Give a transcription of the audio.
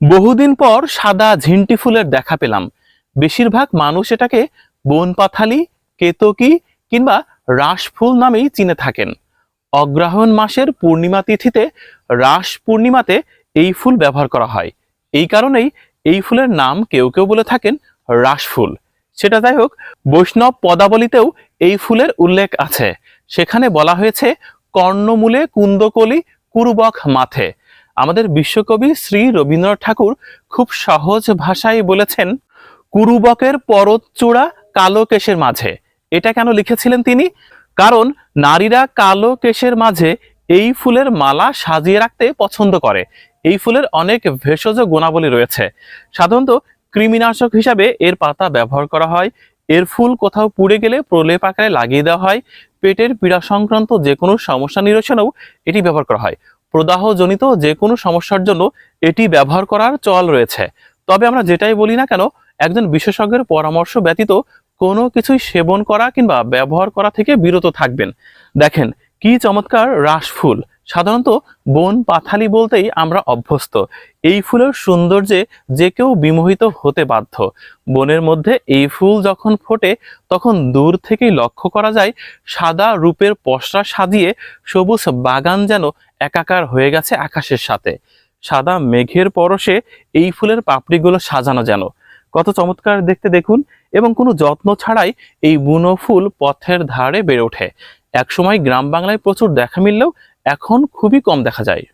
বহুদিন পর সাদা ঝিন্টি ফুলের দেখা পেলাম। বেশিরভাগ মানুষ এটাকে বনপাথালি, কেতকী কিংবা রাসফুল নামেই চিনে থাকেন। অগ্রহায়ণ মাসের পূর্ণিমা তিথিতে রাস পূর্ণিমাতে এই ফুল ব্যবহার করা হয়। এই কারণেই এই ফুলের নাম কেউ কেউ বলে থাকেন রাসফুল। সেটা যাই হোক, বৈষ্ণব পদাবলীতেও এই ফুলের উল্লেখ আছে। সেখানে বলা হয়েছে, কর্ণমূলে কুন্দকলি কুরুবক মাথে। আমাদের বিশ্বকবি শ্রী রবীন্দ্রনাথ ঠাকুর খুব সহজ ভাষায় বলেছেন, কুরুবকের পরচূড়া কালো কেশের মাঝে। এটা কেন লিখেছিলেন তিনি? কারণ নারীরা কালো কেশের মাঝে এই ফুলের মালা সাজিয়ে রাখতে পছন্দ করে। এই ফুলের অনেক ভেষজ গুণাবলী রয়েছে। সাধারণত কৃমিনাশক হিসাবে এর পাতা ব্যবহার করা হয়। এর ফুল কোথাও পুড়ে গেলে প্রলেপ আকারে লাগিয়ে দেওয়া হয়। পেটের পীড়া সংক্রান্ত যে কোনো সমস্যা নিরসনেও এটি ব্যবহার করা হয়। প্রদাহজনিত যে কোনো সমস্যার জন্য এটি ব্যবহার করার চল রয়েছে। তবে আমরা যেটাই বলি না কেন, একজন বিশেষজ্ঞের পরামর্শ ব্যতীত কোনো কিছুই সেবন করা কিংবা ব্যবহার করা থেকে বিরত থাকবেন। দেখেন কি চমৎকার রাসফুল। সাধারণত বন পাথালি বলতেই আমরা অভ্যস্ত। এই ফুলের সৌন্দর্যে যে কেউ বিমোহিত হতে বাধ্য। বনের মধ্যে এই ফুল যখন ফোটে, তখন দূর থেকেই লক্ষ্য করা যায়, সাদা রূপের পশরা সাজিয়ে সবুজ বাগান যেন একাকার হয়ে গেছে আকাশের সাথে। সাদা মেঘের পরশে এই ফুলের পাপড়িগুলো সাজানো যেন। কত চমৎকার দেখতে দেখুন, এবং কোনো যত্ন ছাড়াই এই বুনো ফুল পথের ধারে বেড়ে ওঠে। একসময় গ্রাম বাংলায় প্রচুর দেখা মিললেও এখন খুবই কম দেখা যায়।